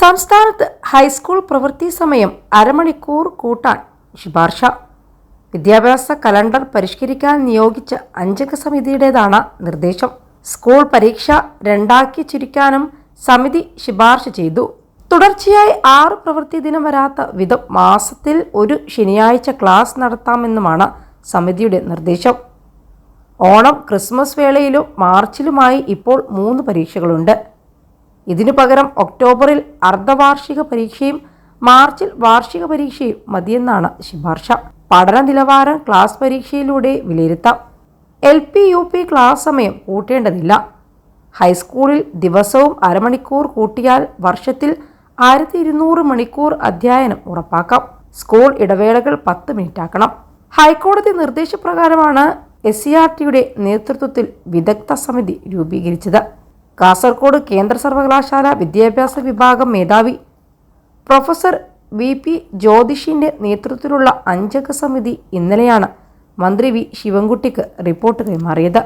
സംസ്ഥാനത്ത് ഹൈസ്കൂൾ പ്രവൃത്തി സമയം അരമണിക്കൂർ കൂട്ടാൻ ശുപാർശ. വിദ്യാഭ്യാസ കലണ്ടർ പരിഷ്കരിക്കാൻ നിയോഗിച്ച അഞ്ചംഗ സമിതിയുടേതാണ് നിർദ്ദേശം. സ്കൂൾ പരീക്ഷ രണ്ടാക്കി ചുരുക്കാനും സമിതി ശുപാർശ ചെയ്തു. തുടർച്ചയായി ആറ് പ്രവൃത്തി ദിനം വരാത്ത വിധം മാസത്തിൽ ഒരു ശനിയാഴ്ച ക്ലാസ് നടത്താമെന്നുമാണ് സമിതിയുടെ നിർദ്ദേശം. ഓണം ക്രിസ്മസ് വേളയിലും മാർച്ചിലുമായി ഇപ്പോൾ മൂന്ന് പരീക്ഷകളുണ്ട്. ഇതിനു പകരം ഒക്ടോബറിൽ അർദ്ധവാർഷിക പരീക്ഷയും മാർച്ചിൽ വാർഷിക പരീക്ഷയും മതിയെന്നാണ് ശുപാർശ. പഠന നിലവാരം ക്ലാസ് പരീക്ഷയിലൂടെ വിലയിരുത്താം. L P U P class സമയം കൂട്ടേണ്ടതില്ല. ഹൈസ്കൂളിൽ ദിവസവും അരമണിക്കൂർ കൂട്ടിയാൽ വർഷത്തിൽ ആയിരത്തി ഇരുന്നൂറ് മണിക്കൂർ അധ്യയനം ഉറപ്പാക്കാം. സ്കൂൾ ഇടവേളകൾ പത്ത് മിനിറ്റ് ആക്കണം ഹൈക്കോടതി നിർദ്ദേശപ്രകാരമാണ് എസ് സി ആർ ടിയുടെ നേതൃത്വത്തിൽ വിദഗ്ധ സമിതി രൂപീകരിച്ചത്. കാസർഗോഡ് കേന്ദ്ര സർവകലാശാല വിദ്യാഭ്യാസ വിഭാഗം മേധാവി. പ്രൊഫസർ വി പി ജ്യോതിഷിന്റെ നേതൃത്വത്തിലുള്ള അഞ്ചംഗ സമിതി ഇന്നലെയാണ് മന്ത്രി വി ശിവൻകുട്ടിക്ക് റിപ്പോർട്ട് കൈമാറിയത്.